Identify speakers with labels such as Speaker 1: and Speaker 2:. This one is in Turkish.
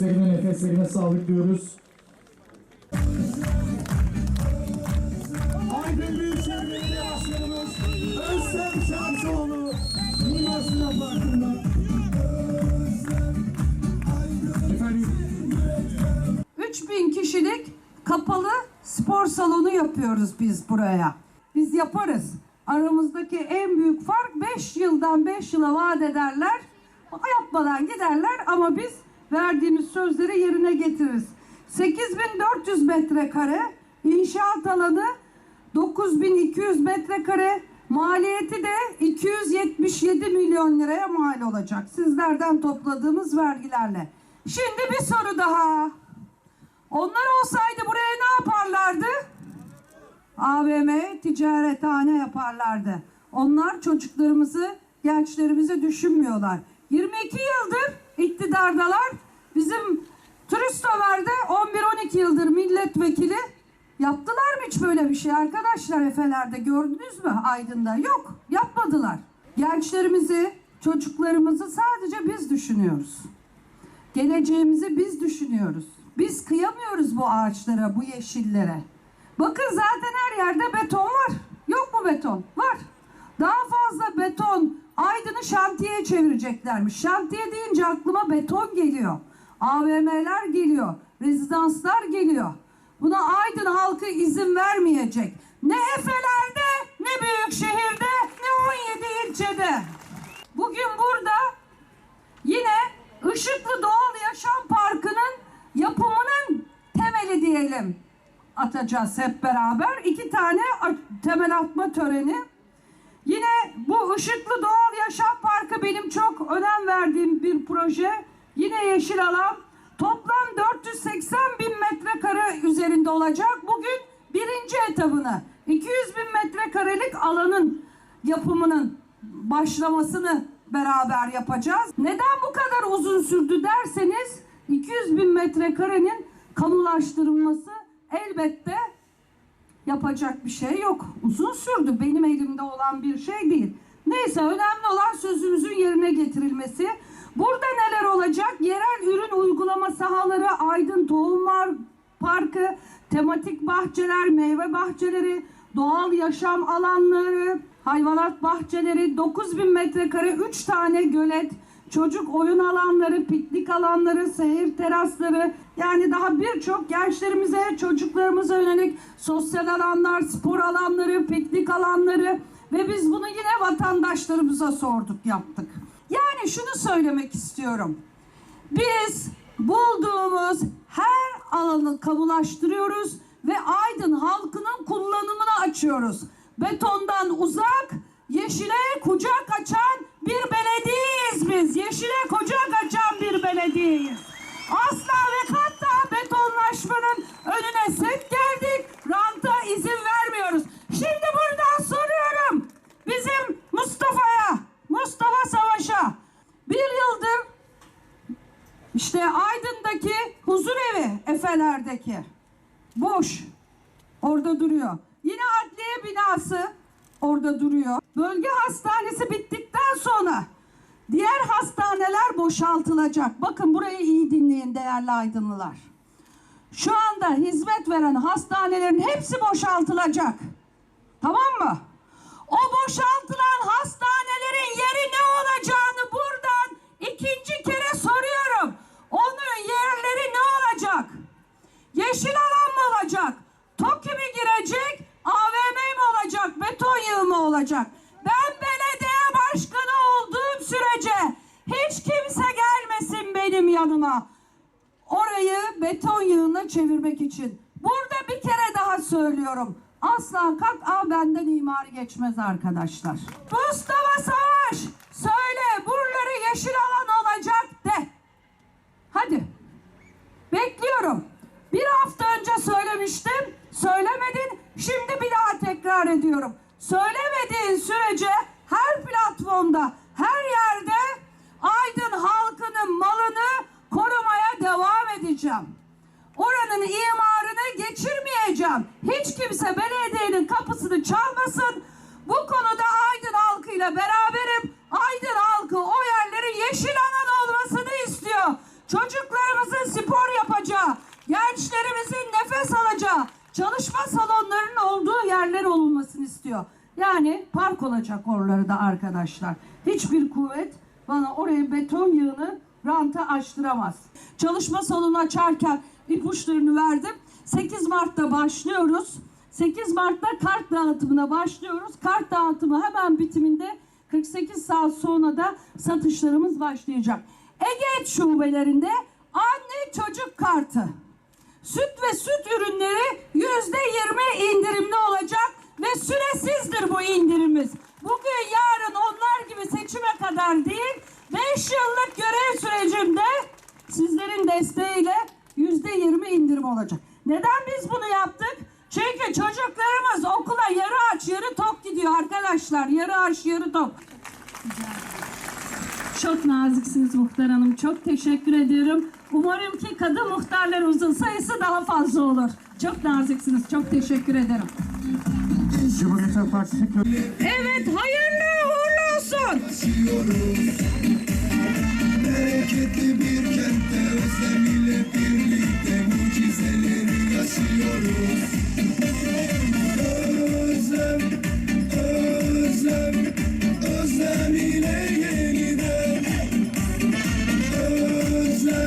Speaker 1: Seslerine, nefeslerine sağlık diyoruz.
Speaker 2: Aydın Büyükşehir Belediye Başkanımız Özlem Şansoğlu Mimar Sinan Parkı'ndan. Efendim
Speaker 3: 3000 kişilik kapalı spor salonu yapıyoruz biz buraya. Biz yaparız. Aramızdaki en büyük fark 5 yıldan 5 yıla vaat ederler. Yapmadan giderler ama biz verdiğimiz sözleri yerine getiririz. 8400 metrekare inşaat alanı 9200 metrekare maliyeti de 277 milyon liraya mal olacak. Sizlerden topladığımız vergilerle. Şimdi bir soru daha. Onlar olsaydı buraya ne yaparlardı? AVM, ticarethane yaparlardı. Onlar çocuklarımızı, gençlerimizi düşünmüyorlar. 22 yıldır iktidardalar. Bizim turist Ömer'de 11-12 yıldır milletvekili. Yaptılar mı hiç böyle bir şey arkadaşlar Efeler'de gördünüz mü Aydın'da? Yok, yapmadılar. Gençlerimizi, çocuklarımızı sadece biz düşünüyoruz. Geleceğimizi biz düşünüyoruz. Biz kıyamıyoruz bu ağaçlara, bu yeşillere. Bakın zaten her yerde beton var. Yok mu beton? Var. Daha fazla beton Aydın'ı şantiyeye çevireceklermiş. Şantiye deyince aklıma beton geliyor. AVM'ler geliyor. Rezidanslar geliyor. Buna Aydın halkı izin vermeyecek. Ne Efeler'de, ne büyük şehirde, ne 17 ilçede. Bugün burada Yine Işıklı Doğal Yaşam Parkı'nın yapımının temeli diyelim atacağız hep beraber. İki tane temel atma töreni. Yine bu Işıklı Doğal Yaşam Parkı benim çok önem verdiğim bir proje. Yine yeşil alan. Toplam 480 bin metrekare üzerinde olacak. Bugün birinci etabını 200 bin metrekarelik alanın yapımının başlamasını beraber yapacağız. Neden bu kadar uzun sürdü derseniz 200 bin metrekarenin kamulaştırılması elbette yapacak bir şey yok. Uzun sürdü. Benim elimde olan bir şey değil. Neyse önemli olan sözümüzün yerine getirilmesi. Burada neler olacak? Yerel ürün uygulama sahaları, Aydın Tohumlar Parkı, tematik bahçeler, meyve bahçeleri, doğal yaşam alanları, hayvanat bahçeleri, 9000 metrekare 3 tane gölet, çocuk oyun alanları, piknik alanları, seyir terasları yani daha birçok gençlerimize, çocuklarımıza yönelik sosyal alanlar, spor alanları, piknik alanları ve biz bunu yine vatandaşlarımıza sorduk, yaptık. Yani şunu söylemek istiyorum. Biz bulduğumuz her alanı kamulaştırıyoruz ve Aydın halkının kullanımına açıyoruz. Betondan uzak, yeşile kucak açan bir belediyeyiz biz. Yeşile kucak açan bir belediyeyiz. Asla ve hatta betonlaşmanın önüne set geldik. Ranta izin vermiyoruz. Şimdi buradan soruyorum. Bizim Mustafa'ya, Mustafa Savaş'a bir yıldır işte Aydın'daki huzur evi Efeler'deki boş orada duruyor. Yine adliye binası orada duruyor. Bölge hastanesi bittikten sonra diğer hastaneler boşaltılacak. Bakın burayı iyi dinleyin değerli Aydınlılar. Şu anda hizmet veren hastanelerin hepsi boşaltılacak. Tamam mı? O boşaltılan hastanelerin yeri ne olacağını buradan ikinci kere soruyorum. Onun yerleri ne olacak? Yeşil alan mı olacak? TOKİ mi girecek? AVM mi olacak? Beton yığı mı olacak? Benim yanıma. Orayı beton yığına çevirmek için. Burada bir kere daha söylüyorum. Asla kat'a benden imar geçmez arkadaşlar. Mustafa Savaş söyle buraları yeşil alan olacak de. Hadi. Bekliyorum. Bir hafta önce söylemiştim. Söylemedin. Şimdi bir daha tekrar ediyorum. Söylemediğin sürece her platformda, her yerde Aydın halkının malını korumaya devam edeceğim. Oranın imarını geçirmeyeceğim. Hiç kimse belediyenin kapısını çalmasın. Bu konuda Aydın halkıyla beraberim. Aydın halkı o yerlerin yeşil alan olmasını istiyor. çocuklarımızın spor yapacağı, gençlerimizin nefes alacağı, çalışma salonlarının olduğu yerler olunmasını istiyor. Yani park olacak oraları da arkadaşlar. Hiçbir kuvvet bana oraya beton yığını ranta açtıramaz. Çalışma salonu açarken ipuçlarını verdim. 8 Mart'ta başlıyoruz. 8 Mart'ta kart dağıtımına başlıyoruz. Kart dağıtımı hemen bitiminde 48 saat sonra da satışlarımız başlayacak. Egeet şubelerinde anne çocuk kartı. Süt ve süt ürünleri yüzde yirmi indirimli olacak ve süresizdir bu indirimimiz. Bugün yarın onlar gibi seçime kadar değil, 5 yıllık görev sürecimde sizlerin desteğiyle yüzde yirmi indirim olacak. Neden biz bunu yaptık? Çünkü çocuklarımız okula yarı aç yarı tok gidiyor arkadaşlar. Yarı aç yarı tok. Çok naziksiniz muhtar hanım. Çok teşekkür ediyorum. Umarım ki kadın muhtarlarımızın sayısı daha fazla olur. Çok naziksiniz. Çok teşekkür ederim. Evet, hayırlı uğurlu olsun.
Speaker 4: Bereketli bir kentte özlem ile birlikte.